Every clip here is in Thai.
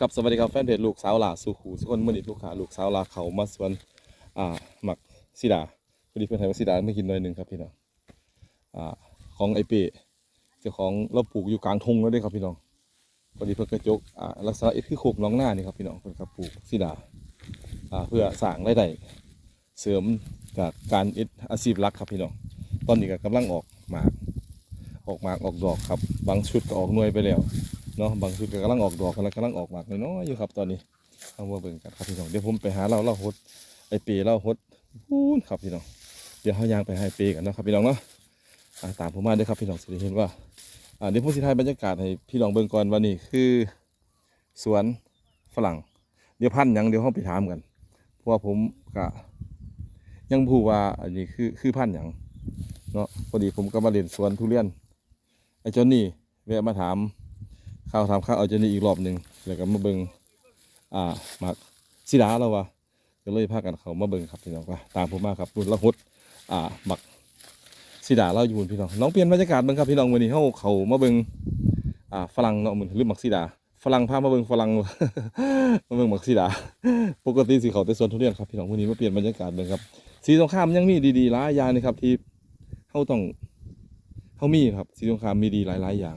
กับสวัสดีครับแฟนเพจลูกสาวหลาสู่ขู่สุคนมื่อนี้ลูกค้าลูกสาวหลาเขามาสวนอ่าหมักสีดาพอดีเพื่อนไทยมาสีดาไม่กินหน่อยหนึ่งครับพี่น้องอ่าของไอเป้เจ้าของเราปลูกอยู่กลางทงแล้วด้วยครับพี่น้องพอดีเพื่อนกระจกอ่าลักษณะเอ็ดคือโคกน้องหน้านี่ครับพี่น้องเพื่อนครับปลูกสีดาอ่าเพื่อสร้างรายได้เสริมจากการเอ็ดอาชีพหลักครับพี่น้องตอนนี้ก็กำลังออกหมากออกหมากออกดอกครับบางชุดก็ออกหน่วยไปแล้ว เนาะบางชุดก็กำลังออกดอกกำลังกำลังออกหมากน้อยๆอยู่ครับตอนนี้เอามาเบิ่งกันครับพี่น้องเดี๋ยวผมไปหาเราเราหดไอเปเราหดพูนครับพี่น้องเดี๋ยวเขายางไปให้เปกันนะครับพี่น้องเนาะตามผมมาด้วยครับพี่น้องสิได้เห็นว่าอ่าเดี๋ยวผมสิถ่ายบรรยากาศให้พี่น้องเบิ่งก่อนว่านี่คือ สวนฝรั่ง เดี๋ยวพันธุ์ยังเดี๋ยวเขาไปถามกัน เพราะว่าผมก็ยังพูว่าอันนี้คือคือพันธุ์ยังเนาะพอดีผมก็มาเรียนสวนทุเรียนไอ้เจ้านี่แวะมาถาม ข้าวทำข้าวเอาเจนี่อีกรอบหนึ่งแล้วก็มาเบิงอ่าหมักสีดาเราวะก็เลยพากันเขามาเบิงครับพี่น้องว่าตามผมมาครับรุ่นละหุดอ่าหมักสีดาเราอยู่บนพี่น้องน้องเปลี่ยนบรรยากาศเบิงครับพี่น้องวันนี้เขาเขามาเบิงอ่าฝรั่งเนาะเหมือนหรือหมักสีดาฝรั่งพามาเบิงฝรั่งมาเบิงหมักสีดา ปกติสีเขาแต่สวนทุเรียนครับพี่น้องวันนี้มาเปลี่ยนบรรยากาศเบิงครับสีสงครามยังมีดีๆหลายอย่างนะครับที่เขาต้องเขามีครับสีสงครามมีดีหลายๆอย่าง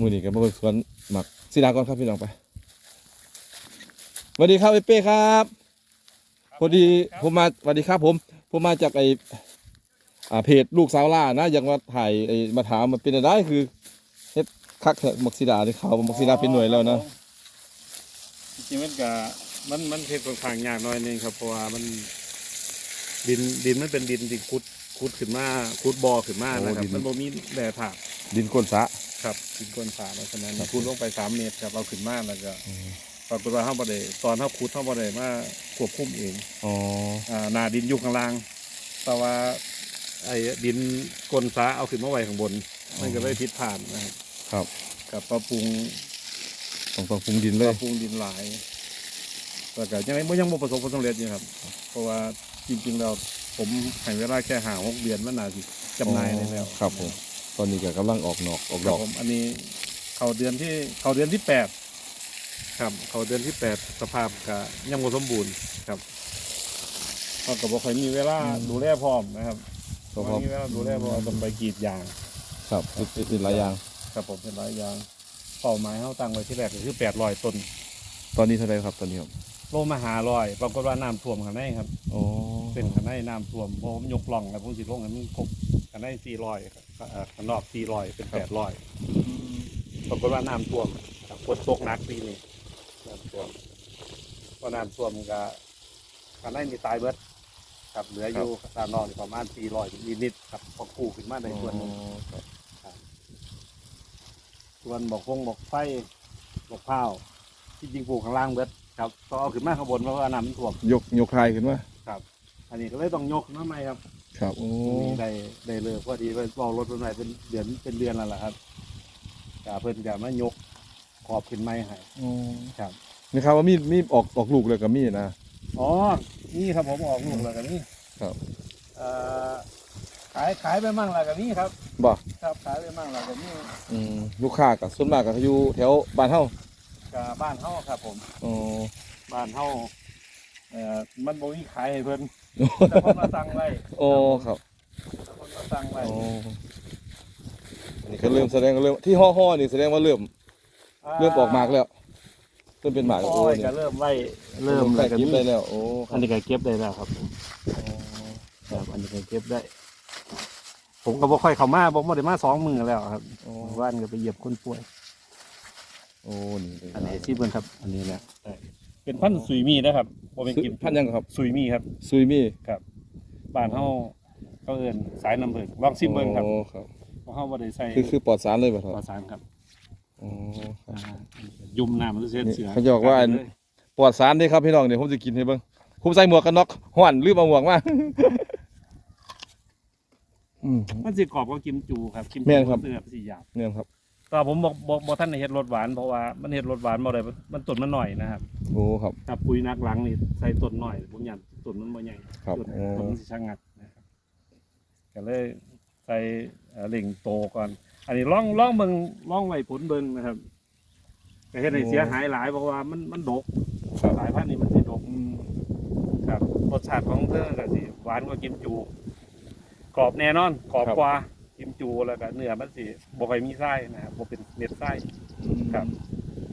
มือนี้ก็มาเบิ่งสวนหมักสีดาก่อนครับพี่น้องไปสวัสดีครับไอ้เป้ครับพอดีผมมาสวัสดีครับผม ผมมาจากไออ่าเพจลูกสาวล่านะอยากมาถ่ายไอมาถามมันเป็นอะไรคือเฮ็ดคักแท้หมักสีดาที่เขาวว่าหมักสีดาเป็นหน่วยแล้วนะจริงๆมันก็มันมันเทค่อนข้างยากหน้อยหนึงครับเพราะว่ามันดินดินมันเป็นดินที่ขุดขุดขึ้นมาขุดบ่อขึ้นมานะครับมันบ่มีแร่ธาตุดินก้นสระ ครับดินก้นสาเพราะฉะนั้นครับขุดลงไปสามเมตรครับเอาขึ้นมาแล้วก็ปรากฏว่าเฮาบ่ได้ตอนเฮาขุดเฮาบ่ได้มาควบคุมเองอ๋ออ่าหน้าดินอยู่ข้างล่าง แต่ว่าไอ้ดินก้นสาเอาขึ้นมาไว้ข้างบนมันก็เลยผิดพลาดนะครับครับกับปรับปรุงต้องต้องปรุงดินปเลรัยบปรุงดินหลายแต่ก็ยังไงยังบ่ประสบความสำเร็จอยู่ครับ เพราะว่าจริงๆแล้วผมให้เวลาแค่หาหกเดือนมันน่าสิจำหน่ายได้แล้วครับผมต อนนี้ก็กำลังออกหนอกออกคดรัอบกผมอันนี้เขาเดือนที่เขาเดือนที่แปดครับเขาเดือนที่แปดสภาพก็ยังบ่สมบูรณ์ครับเขาก็บ่ค่อยมีเวลาดูแลพร้อมนะครับก็บ่พอมีเวลาดูแลเพราะว่าต้องไปกรีดยางครับเป็นเป็นเป็นหลายอย่าง ครับผมเป็นหลายอย่างเป้าหมายเขาตั้งไว้ที่แรกก็คือแปดร้อยต้นตอนนี้เท่าไหรครับตอนนี้ครับโลมาหาลอยปรากฏว่าน้ำท่วมข้างในครับอ๋อเป็นข้างในน้ำท่วมเพราะผมยกล่องแล้วผมสิลงกันครบข้างในสี่ร้อย ข้างนอกสี่ร้อยเป็นแปดร้อยปรากฏว่าน้ำท่วมครับฝนตกหนักปีนี้น้ำท่วมเพราะน้ำท่วมก็ข้างในมีตายเบิดครับเหลืออยู่ด้านนอกนี่ประมาณสี่ร้อยนิดๆครับพอกู้ขึ้นมาในส่วนหนึ่งอ๋อครับส่วนบอกฟงบอกไฟบอกข้าว ที่จริงปลูกข้างล่างเบิดครับต้องเอาขึ้นมาข้างบนเพราะว่าน้ำมันท่วมยกยกทายขึ้นมาอันนี้ก็เลยต้องยกขึ้นมาใหม่ครับ ครับโอ้นี่ได้ได้เลยพอดีไปบอกรถเป็นไหนเป็นเดือนเป็นเดือนแล้วล่ะครับกาเพิ่นกามายกขอบขึ้นไม้ให้อ๋อครับนี่ครับว่ามีมีออกออกลูกเลยกับมีนะอ๋อนี่ครับผมออกลูกแล้วกันนี่ครับเอ่อขายขายไปมั่งแล้วกันนี่ครับบ่ครับขายไปมั่งแล้วกันนี่อืมลูกค้ากับส่วนมากก็อยู่แถวบ้านเฮากับบ้านเฮาครับผมอ๋อบ้านเฮา เอ่อมันบ่มีขายให้เพิ่นแต่เพิ่นมาสั่งไว้โอ้ครับแต่เพิ่นมาสั่งไว้อ๋ออันนี้ก็เริ่มแสดงเริ่มที่ห่อห่อนี่แสดงว่าเริ่มเริ่มออกหมากแล้วเริ่มเป็นหมากโอ้โอ้ยนี่ก็เริ่มไว้เริ่มใส่แล้วก็กินมีได้แล้วโอ้คอัรันบนี้ก็เก็บได้แล้วครับผมครับอันนี้ก็เก็บได้ ผมก็บ่ค่อยเข้ามาผมบ่ได้มาสองมือแล้วครับโอ้ว่านก็ไปเหยียบคนป่วย โอ้นี่เลยอันนี้ที่เพิ่นครับ อันนี้แหละเป็นพันธุ์สุยมีนะครับ บ่เป็นกินพันธุ์ยังครับสุยมีครับซุยมี่ครับบ้านเฮาเขาเอิ้นสายน้ำผึ้งลองซิมเบิ่งครับโอ้ครับเพราะเฮาบ่ได้ใส่คือคือปลอดสารเลยป่ะครับปลอดสารครับอ๋อครับอ่ายุ่มน้ำมันเสียนี่เสือเขาจะบอกว่าอันปลอดสารเด้ครับพี่น้องเดี๋ยวผมจะกินให้เบิ่งผมใส่หมวกกันน็อกห้อนลืมเอาหมวกมาอืมมันสิกรอบกว่ากิมจูครับกิมแม่จูนครับเสือสิหยาบเนี่ยครับ แต่ผมบอกบอกบอกท่านในเฮ็ดรสหวานเพราะว่ามันเฮ็ดรสหวานบ่ได้มันต้นมันหน่อยนะครับโอ้ครับ ถ้าปุ๋ยนักหลังนี่ใส่ต้นหน่อย ผมยันต้นมันบ่ใหญ่ครับต้นโอ้ ต้นมันสิชะงัดนะครับก็เลยใส่เอ่อเหล่งโตก่อน อันนี้ล่องล่องเบิ่งล่องไว้ผลเบิ่งนะครับก็เฮ็ดให้เสียหายหลายเพราะว่ามันมันดก ครับหลายพันธุ์นี่มันสิดกครับรสชาติของเธอก็สิหวานกว่ากิมจู กรอบแน่นอนกรอบกว่ากิม จูแล้วก็เนื้อมันสิบ่ค่อยมีไส้นะครับบ่เป็นเม็ดไส้ ครับ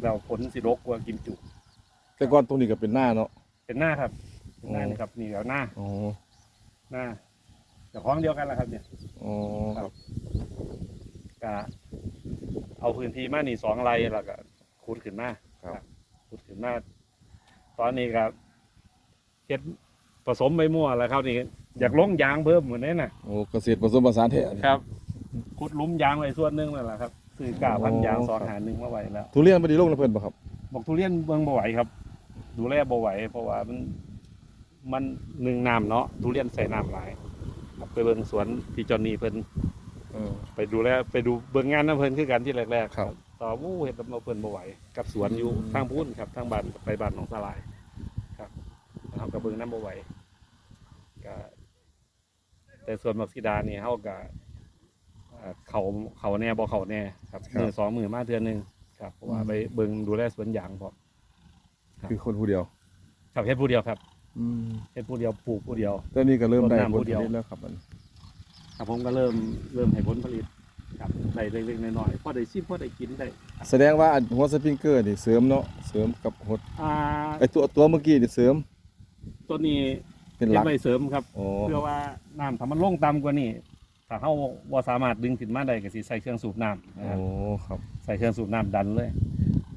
แล้วผลสิดกกว่ากิมจูแต่ก่อนตรงนี้ก็เป็นหน้าเนาะ เป็นหน้าครับเป็นหน้าอ๋อนี่ครับนี่แล้วหน้าอ๋อหน้าแต่ของเดียวกันแหละครับเนี่ยอ๋อครับก็เอาพื้นที่มานี่สองไร่แล้วก็ขุดขึ้นมาครับ ขุดขึ้นมาตอนนี้ครับเฮ็ดผสมใบมั่วแล้วครับนี่อยากลงยางเพิ่มเหมือนนี้น่ะโอ้เกษตรผสมผสานแท้นี่ครับ ขุดหลุมยางไว้ส่วนหนึงนั่นแหละครับซื้อกาพันยางอ๋อสองครับหาหนึ่งมาไว้แล้ว ทุเรียนบ่ได้ลงนะเพิ่นบ่ครับ บอกทุเรียนเมืองบ่ไหวครับ ดูแลบ่ไหวเพราะว่ามันมันหนึ่งน้ำเนาะทุเรียนใส่น้ำหลายครับไปเบิ่งสวนพี่จอนนี่เพิ่นเออไปดูแลไปดูเบิ่งงานน้ำเพิ่นคือกันที่แรกๆครับต่อวู้เฮ็ดกับเราเพิ่นบ่ไหวกับสวนอยู่อืม ทางพุ้นครับทางบ้านไปบ้านหนองสลายครับเฮากับเบิ่งน้ำบ่ไหวก็แต่ส่วนมักซิดานี่เฮาก็อ่า เขาเขาแน่บ่เขาแน่ครับมือสองมือมาเทื่อหนึงครับเพราะว่าไปเบิ่งดูแลสวนยางพร้อม ครับ คือคนผู้เดียว ครับเฮ็ดผู้เดียวครับอืมเฮ็ดผู้เดียวปลูกผู้เดียว แต่นี่ก็เริ่มได้รดน้ำผผู้ลผเดียว ลิตแล้วครับมันครับผมก็เริ่มเริ่มให้ผลผลิตครับได้เล็กๆน้อยๆพอได้ชิมพอได้กินได้แสดงว่าอันหัวสปริงเกอร์นี่เสริมเนาะเสริมกับหดอ่าไอตัวตัวเมื่อกี้นี่เสริมตัวนี้เป็นหเก็ลับกไว้เสริมครับ อ๋อเพื่อว่าน้ำถ้ามันลงต่ำกว่านี้ ถ้าเฮาบ่สามารถดึงขึ้นมาได้ก็สิใส่เครื่องสูบน้ำนะครับโอ้ครับใส่เครื่องสูบน้ำดันเลย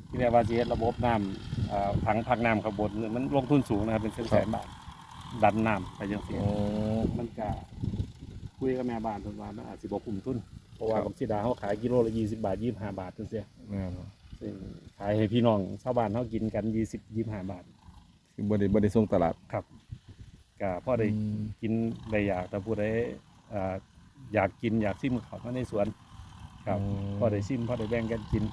ที่เรียกว่าสิเฮ็ดระบบน้ำอ่าถังพักน้ำข้างบนเนี่ยมันลงทุนสูงนะครับเป็นเส้นแสนบาทดันน้ำไปจังซี่โอ้ มันก็คุยกับแม่บ้านเพิ่นว่ามันอาจสิบ่คุ้มทุนเพราะว่าครับบักสีดาเขาขายกิโลละ20บาท25บาทจังซี่แม่นบ่ซึ่งขายให้พี่น้องชาวบ้านเขากินกัน20 25บาทคือบ่ได้บ่ได้ส่งตลาดครับก็พอได้ อืม กินได้อยากแต่ผู้ใดอ่า อยากกินอยากซิมเขามาในสวน ครับพอได้ซิมพอได้แบ่งกันกิน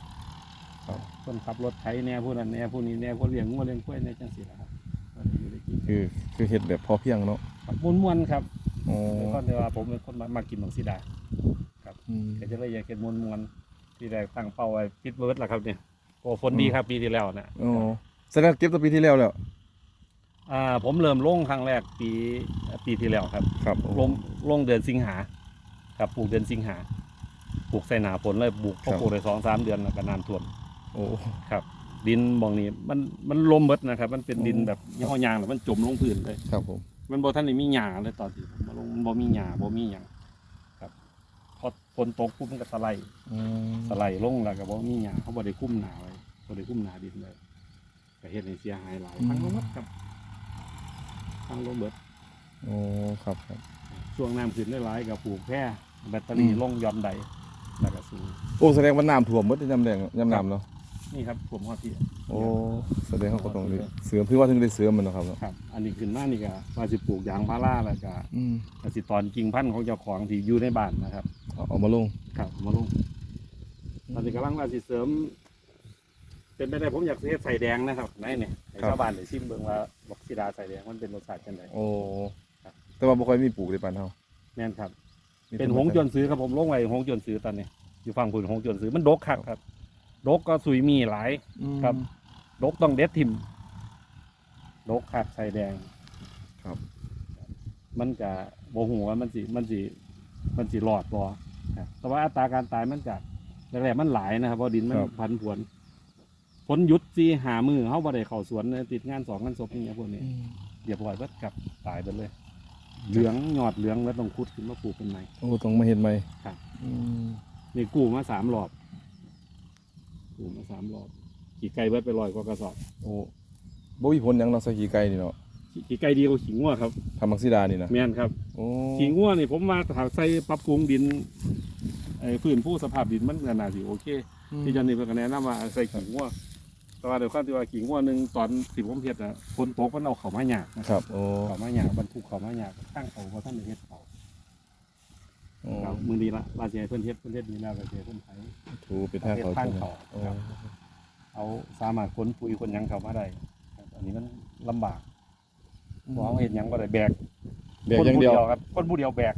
ครับคนขับรถไถแน่ผู้นั้นแน่ผู้นี้แน่คนเลี้ยงงัวเลี้ยงกล้วยแน่จังซี่ล่ะครับก็ได้อยู่ได้กินคือคือเฮ็ดแบบพอเพียงเนาะครับม่วนๆครับอ๋อเป็นคนที่ว่าผมเป็นคนมามากินของสีดาอืม ก็จะเลยอยากเห็นม่วนๆที่ได้ตั้งเป้าไว้พิดเวิร์ดล่ะครับเนี่ยโอ้ฝนดีครับปีที่แล้วนะ อ๋อแสดงเก็บตั้งปีที่แล้วแล้ว อ่าผมเริ่มลงครั้งแรกปีปีที่แล้วครับครับลงลงเดือนสิงหา ครับปลูกเดือนสิงหาปลูกใส่หนาฝนเลยปลูกพอปลูกได้สองสามเดือนแล้วก็น้ำท่วมโอ้ครับ ดินบองนี้มันมันลมเบิดนะครับ มันเป็นดินแบบยี่ห้อยางแล้วมันจมลงพื้นเลยครับผมมันบ่ท่านได้มีหญ้าเลยตอนที่ผมมาลงมันบ่มีหญ้าบ่มีหยังครับพอฝนตกปุ๊บมันก็สไลด์อืมสไลด์ลงแล้วก็บ่มีหญ้าเขาบ่ได้คุ้มหนาไว้บ่ได้คุ้มหนาดินเลยก็เฮ็ดให้เสียหายหลายทั้งลงเบิดครับทั้งลงเบิดโอ้ครับครับช่วงน้ำขึ้นได้หลายก็ปลูกแพร่ แบตเตอรี่อืมลงหย่อนใดแล้วก็สูงโอ้แสดงว่าน้ำท่วมหมดยามแดงยามน้ำเนาะนี่ครับผมว่าที่ โอ้แสดงเขาก็ต้องได้เสริมคือว่าถึงได้เสริมมันเนาะครับเนาะครับ อันนี้ขึ้นมานี่ก็ว่าสิปลูกยางพาราแล้วก็อืมว่าสิตอนกิ่งพันธุ์ของเจ้าของที่อยู่ในบ้านนะครับ เอาเอามาลง ครับมาลงตอนนี้กำลังว่าสิเสริม เป็นไปได้ผมอยากสิเฮ็ดใส่แดงนะครับไหนเนี่ยให้ชาวบ้านได้ชิมเบิ่งว่าบอกสีดาใส่แดงมันเป็นรสชาติจังได โอ้ครับ แต่ว่าบ่ค่อยมีปลูกในบ้านเฮาแม่นครับมี เป็นแต่หงส์จวนซื้อครับผมลงไว้หงส์จวนซื้อตอนนี้ อยู่ฝั่งพุ่นหงส์จวนซื้อมันดกคักครับดกก็สุยมีหลายอืมครับ ดกต้องเด็ดทิมดกคักใส่แดง ครับ มันก็บ่ฮู้ว่ามันสิมันสิมันสิรอดบ่ครับแต่ว่าอัตราการตายมันก็แรกๆมันหลายนะครับเพราะดินมันครับ พันผวนผลหยุดสิหามือเฮาบ่ได้เข้าสวนเลยติดงานสองงานศพอย่างเงี้ยพวกนี้เรียบร้อยเบิดกลับตายไปเลย เหลืองหยอดเหลืองแล้วต้องคุดขึ้นมาปลูกเป็นใหม่โอ้ต้องมาเฮ็ดใหม่ครับ อืมนี่กู้มาสามรอบกู้มาสามรอบขี่ไก่เบิดไปลอยกว่ากระสอบโอ้บ่มีผลหยังเนาะใส่ขี้ไก่นี่เนาะขี่ขี่ไก่ดีกว่าขี่งัวครับทำมักซิดานี่นะแม่นครับ โอ้ขี่งัวนี่ผมมาถาใส่ปรับปรุงดินไอ้ฟื้นผู้สภาพดินมันก็น่าสิโอเคที่เจันนี่เพิ่นก็แนะนำว่าใส่ขี่งัวแต่ ว่าเดี๋ยวข้ามที่ว่าขี่งัวหนึ่งตอนสิผมเฮ็ดอะฝนตกมันเอาเขามาหยากนะครับโอ้เขามาหยากบรรทุกเขามาหยากตั้งเขาเพราะท่านได้เฮ็ดเขาโอ้ครับมือดีละว่าสิให้เพิ่นเฮ็ดเพิ่นเฮ็ดดีแล้วก็สิให้เพิ่นไถถูเป็นท่าเขาทางใช่ไหมเขาโอ้ครับเอาสามารถขนปุ๋ยขนหยังเข้ามาได้ครับอันนี้มันลำบากเพราะเอาเฮ็ดหยังบ่ได้แบกเดี๋ยวอย่างเดียวคนผู้ครับคนผู้เดียวแบก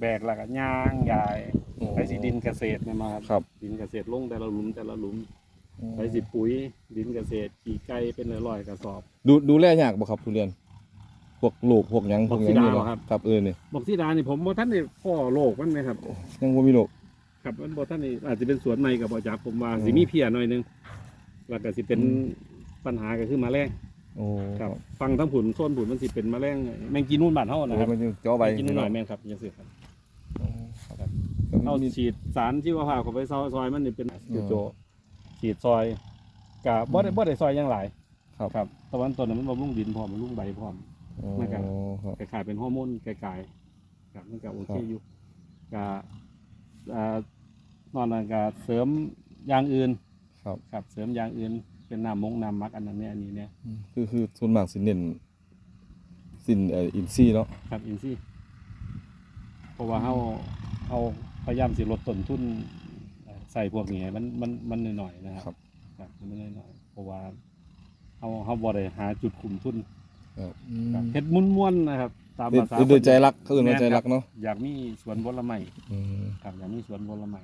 แบกแล้วก็ย่างยายโอ้ไปสิดินเกษตรแม่นมาครับครับ ดินเกษตรลงแต่ละหลุมแต่ละหลุม ใส่สิปุ๋ยดินเกษตรขี่ไก่เป็นร้อยๆกระสอบ ดูดูแลยากบ่ครับทุเรียน พวกลูกพวกหยังพวกหยังบักสีนี่ดาบ่บ่ครับ ครับเออนี่บอกที่ดานี่ผมบ่ท่านได้พ่อโลกมันไหมครับ ยังบ่มีลูกครับมันบ่ท่านนี่อาจจะเป็นสวนใหม่กับบ่จักผมว่าสิมีเพียหน่อยหนึงแล้วก็สิเป็นอืมปัญหาก็คือแมลงโอ้ครับฟังทั้งผุนโซนผุนมันสิเป็นแมลงแมงจีนูนบ้านเฮาโอ้นะครับมันยังจ่อใบแมงจีนูนหน่อยแม่นครับจังซี่ครับอ๋อครับ เฮามีฉีดสารชีวภาพเข้าไปซอยซอยมันนี่เป็น อยู่โจ ฉีดซอยก็บ่ได้บ่ได้ซอยอย่างหลายครับ ครับแตะวันต้นนั้นมันบำรุงดินพร้อมบำรุงใบพร้อม อ๋อมันก็ครับคล้ายๆเป็นฮอร์โมนไกลๆครับมันก็โอเคครับ อยู่ก็อ่านอนนั้นก็เสริมอย่างอื่น ครับครับ เสริมอย่างอื่น เป็นน้ำมงน้ำมักอันนั้นเนี่ยอันนี้เนี่ยอืมคือคือส่วนมากสิเน้นสินเอ่ออินซีย์เนาะครับอินซี่เพราะว่าเฮาเฮาพยายามสิลดต้นทุนเอ่อ ใส่พวกนี้ให้มันมันมันหน่อยๆนะครับครับครับมันหน่อยๆเพราะว่าเฮาเฮาบ่ได้หาจุดคุมทุนครับอืครับมเฮ็ดมุนม่วนๆนะครับ ตามเฮ็ดภาษาเฮ็ดโดยใจรักเขาเอื่นว่าใจรักเนาะอยากมีสวนผลไม้อืมครับอยากมีสวนผลไม้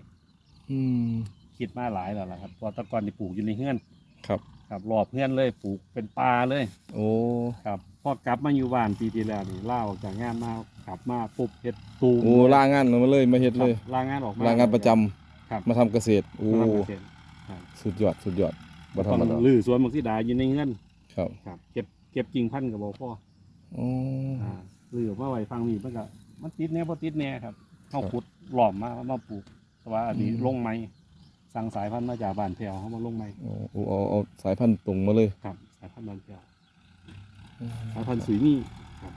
อืมคิดมาหลายแล้วล่ะครับเพอแตะกอนนี่ปลูกอยู่ในเฮือนครับ ครับรอบเฮือนเลยปลูกเป็นป่าเลย โอ้ครับพอกลับมาอยู่บ้านปีที่แล้วนี่ล่าออกจากงานมากลับมาปุ๊บเฮ็ดตูมโอ้ลางานมาเลยมาเฮ็ดครัเลบยลางานออกมาลางานประจำ ครับมาทำเกษตรโอ้มาทำเกษตรครับสุดยอดสุดยอดบ่ธรต้รมองดาลื้อสวนมักสีดาอยู่ในเฮือนครับครับเก็บเก็บกิ่งพันธุ์กับบ่พ่อโอ้อ่าลื้อมาไว้ฟังนี่มันก็มันติดแน่บ่ติดแน่ครับเฮาครับขุดหล้อมมามาปลูก แต่ว่าอันนี้อืม ลงไม้สั่งสายพันธุ์มาจากบ้านแถวเฮามาลงไม้โอ้โอ้เอาเอาสายพันธุ์ตรงมาเลยครับ สายพันธุ์บ้านแถวสายพันธุ์สุยนี่ครับ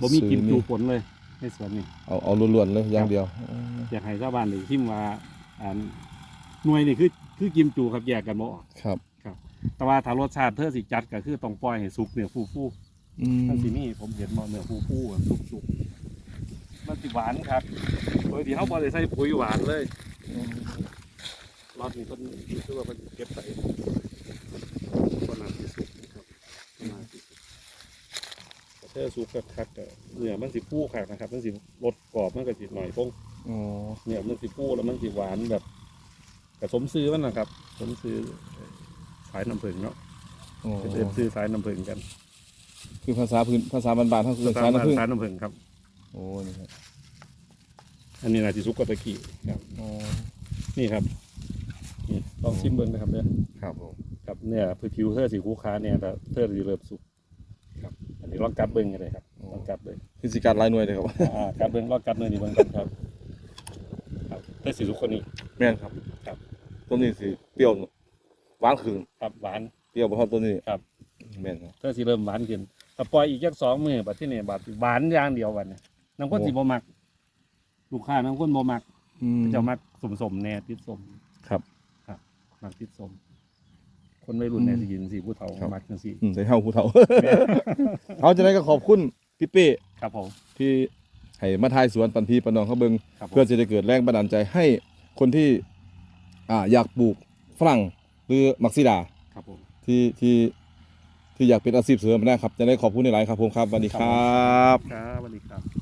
บ่มีกินสุยมี่จูผลเลยในสวนนี่ เอาเอาล้วนๆเลยอย่างเดียวอ๋ออยากให้ชาวบ้านได้ทิมว่า อ่าหน่วยนี่คือคือกิมจูครับแยกกันบ่ออก ครับ แต่ว่าถ้ารสชาติเธอสิจัดก็คือต้องปล่อยให้สุกเนื้อฟูฟูอืมทั้งสินี่ผมเห็นบ่เนื้อฟูฟูแบบสุกๆมันสิหวานครับโดยที่เขาบ่ได้ใส่ปุ๋ยหวานเลยรอบนี้เพิ่นคือว่าเพิ่นเก็บใส่คนน่าสิสุกครับคนน่าสิสุกแต่ เธอสุกคักๆก็เนื้อมันสิฟูคักนะครับ มันสิรสกรอบมันก็สิหน่อยพงอ๋อเนี่ยมันสิฟูแล้วมันสิหวานแบบกระสมซื้อมันนะครับ สมซื้อสายน้ำผึ้งเนาะอ๋อเป็นซื้อสายน้ำผึ้งกัน คือภาษาพื้นภาษาบ้านๆเฮาคือสาสายยน้ำผึ้งสายน้ำผึ้งครับ โอ้นี่ครับอันนี้นาจิซุกกะตะกี้ครับอ๋อนี่ครับนี่ลองชิมเบิ้งนะครับเนี่ยครับผมครับเนี่ยผิวเธอสีคู่ค้าเนี่ยแต่เธอสีเริ่มสุกครับ อันนี้ลองกัดเบิ้งกันเลยครับลองกัดเบิ้งคือสิการหลายหน่วยเลยครับอ่ากัดเบิ้งลองกัดเนื้อนี่เบิ้งกันครับ ครับเธอสีสุกคนนี้ แม่นครับครับ ต้นนี้สิเปรี้ยวหวานขึ้นครับหวานเปรี้ยวบ่เท่าต้นนี้ครับ แม่นครับเธอสีเริ่มหวานขึ้นถ้าปล่อยอีกแค่สองมือบัดที่นี่บัดหวานอย่างเดียววันเนี่ยน้ำข้นสีบ่มัก ลูกค้าน้ำข้นบ่มักอืมเจะมักสมสมๆแน่ติดสมครับมักติดสม คนวัยรุ่นเนี่ยสิยินสิผู้เฒ่าครับ มักจังสิอืมใส่เฮาผู้เฒ่า เอาจะได้ก็ขอบคุณพี่เป้ครับผมที่ให้มาทายสวนปันพีปนองเขาเบิงครับผมเพื่อจะได้เกิดแรงบันดาลใจให้คนที่อ่าอยากปลูกฝรั่งหรือมักซิดาครับผม ที่ที่ที่อยากเป็นอาชีพเสริมนะครับ จะได้ขอบคุณในหลายๆครับผมครับสวัสดีครับ ครับสวัสดีครับ